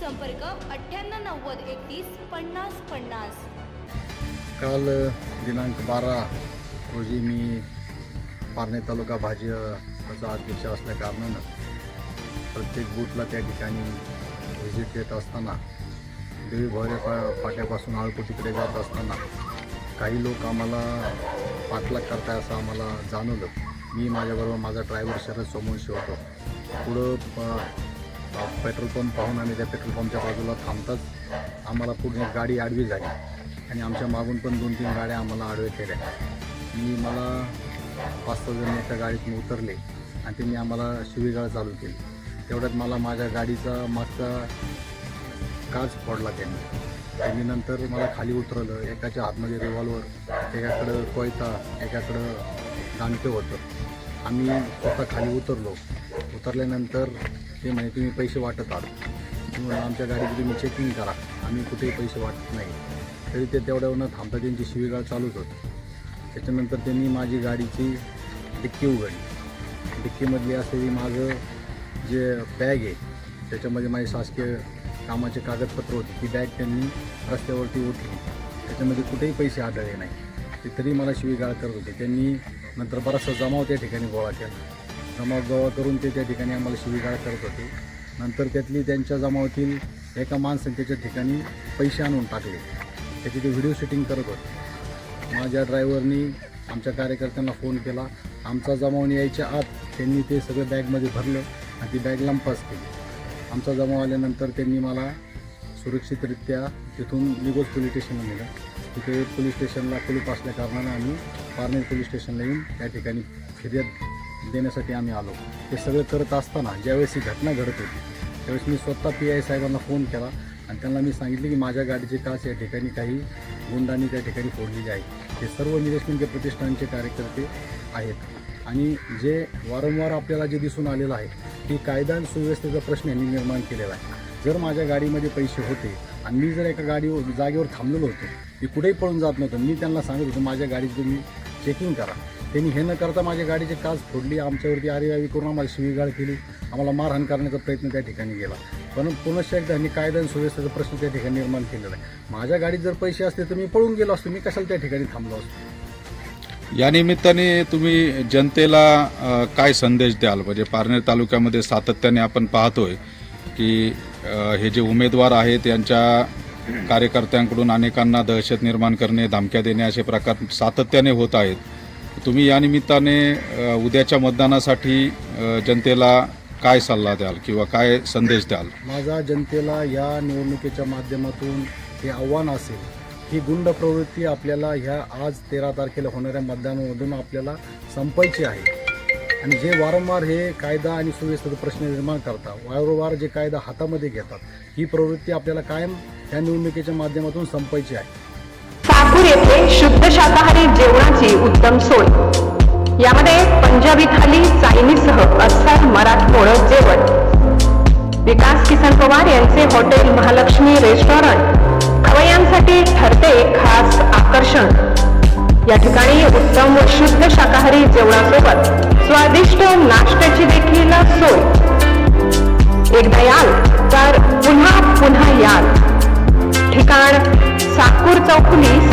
संपर्क अठ्ठ्याण्णव नव्वद एकतीस पन्नास पन्नास. काल दिनांक बारा रोजी मी पारणे तालुका भाजपचा अध्यक्ष असल्याकारणानं प्रत्येक बूथला त्या ठिकाणी व्हिजिट देत असताना देवी भोरे पा फाट्यापासून आळकोटीकडे जात असताना काही लोक आम्हाला पाठलाग करताय असं आम्हाला जाणवलं. मी माझ्याबरोबर माझा ड्रायव्हर शरद सोमवंशी होतो. पुढं प- पेट्रोल पंप पाहून आम्ही त्या पेट्रोल पंपच्या बाजूला थांबताच आम्हाला पूर्ण एक गाडी आडवी झाली. आणि आमच्या मागून पण दोन तीन गाड्या आम्हाला आडवे केल्या. मी मला पाच सहा जण एका गाडीतून उतरले आणि त्यांनी आम्हाला शिवीगाळ चालू केली. तेवढ्यात मला माझ्या गाडीचा मागचा काच फोडला त्यांनी. त्यांनी नंतर मला खाली उतरवलं. एकाच्या हातमध्ये रिव्हॉल्वर एकाकडं कोयता एकाकडं दांडकं होतं. आम्ही स्वतः खाली उतरलो. उतरल्यानंतर ते म्हणे तुम्ही पैसे वाटत आहात. मी आमच्या गाडीची तुम्ही चेकिंग करा. आम्ही कुठेही पैसे वाटत नाही. तरी ते तेवढ्यावर न थांबता त्यांची शिवीगाळ चालूच होती. त्याच्यानंतर त्यांनी माझी गाडीची डिक्की उघडली. डिक्कीमधली असलेली माझं जे बॅग आहे त्याच्यामध्ये माझी शासकीय कामाचे कागदपत्र होती. ती बॅग त्यांनी रस्त्यावरती उठली त्याच्यामध्ये कुठेही पैसे आढळले नाही. ते तरी मला शिवीगाळ करत होते. त्यांनी नंतर बराचसा जमाव त्या ठिकाणी गोळा केला. जमाव करून ते त्या ठिकाणी आम्हाला शिवीगाळ करत होते. नंतर त्यातली त्यांच्या जमावातील एका माणसाने त्याच्या ठिकाणी पैसे आणून टाकले. त्याची ते व्हिडिओ शूटिंग करत होते. माझ्या ड्रायव्हरनी आमच्या कार्यकर्त्यांना फोन केला. आमचा जमावून यायच्या आत त्यांनी ते सगळं बॅगमध्ये भरलं आणि ती बॅग लंपास केली. आमचा जमाव आल्यानंतर त्यांनी मला सुरक्षितरित्या तिथून निगोज पोलीस स्टेशनला नेलं. तिथे पोलीस स्टेशनला कुलूप असल्या कारणानं आम्ही पारनेर पोलीस स्टेशनला येऊन त्या ठिकाणी फिर्याद देण्यासाठी आम्ही आलो. हे सगळं करत असताना ज्यावेळेस ही घटना घडत होती त्यावेळेस मी स्वतः पी आय साहेबांना फोन केला आणि त्यांना मी सांगितले की माझ्या गाडीचे काच या ठिकाणी काही गुंडांनी त्या ठिकाणी फोडलेली आहे हे सर्व निलेश प्रतिष्ठानचे कार्यकर्ते आहेत. आणि जे वारंवार आपल्याला जे दिसून आलेलं आहे की कायदा आणि सुव्यवस्थेचा प्रश्न यांनी निर्माण केलेला आहे. जर माझ्या गाडीमध्ये पैसे होते आणि मी जर एका गाडीवर जागेवर थांबलेलो होतो मी कुठेही पळून जात नव्हतं मी त्यांना सांगत होतो माझ्या गाडीची तुम्ही चेकिंग करा. त्यांनी हे न करता माझ्या गाडीची काच फोडली आमच्यावरती आरेवावी करून आम्हाला शिवीगाळ केली आम्हाला मारहाण करण्याचा प्रयत्न त्या ठिकाणी केला. पण पुनश्च एकदा मी कायदा आणि सुव्यवस्थेचा प्रश्न त्या ठिकाणी निर्माण केलेला आहे. माझ्या गाडीत जर पैसे असते तर मी पळून गेलो असतो मी कशाला त्या ठिकाणी थांबलो असतो? या निमित्ताने तुम्ही जनतेला काय संदेश द्याल? म्हणजे पारनेर तालुक्यामध्ये सातत्याने आपण पाहतोय की हे जे उमेदवार आहेत यांच्या कार्यकर्त्यांकडून अनेकांना दहशत निर्माण करणे धमक्या देणे असे प्रकार सातत्याने होत आहेत. तुम्ही या निमित्ताने उद्याच्या मतदानासाठी जनतेला काय सल्ला द्याल किंवा काय संदेश द्याल? माझा जनतेला या निवडणुकीच्या माध्यमातून हे आव्हान असेल ही गुंड प्रवृत्ती आपल्याला ह्या आज तेरा तारखेला होणाऱ्या मतदानामधून आपल्याला संपायची आहे. आणि जे वारंवार हे कायदा आणि सुव्यवस्थेचा प्रश्न निर्माण करतात वारंवार जे कायदा हातामध्ये घेतात ही प्रवृत्ती आपल्याला कायम या निवडणुकीच्या माध्यमातून संपायची आहे. साकूर येथे शुद्ध शाकाहारी जेवणाची उत्तम सोय. थाली अस्सल मराठमोळ जेवण. विकास किसन पवार यांचे हॉटेल महालक्ष्मी रेस्टॉरंट. खवयांसाठी ठरते खास आकर्षण. या ठिकाणी उत्तम व शुद्ध शाकाहारी जेवणासोबत स्वादिष्ट नाश्त्याची देखील सोय. एकदा याल तर पुन्हा पुन्हा याल. ठिकाण साकूर चौकुली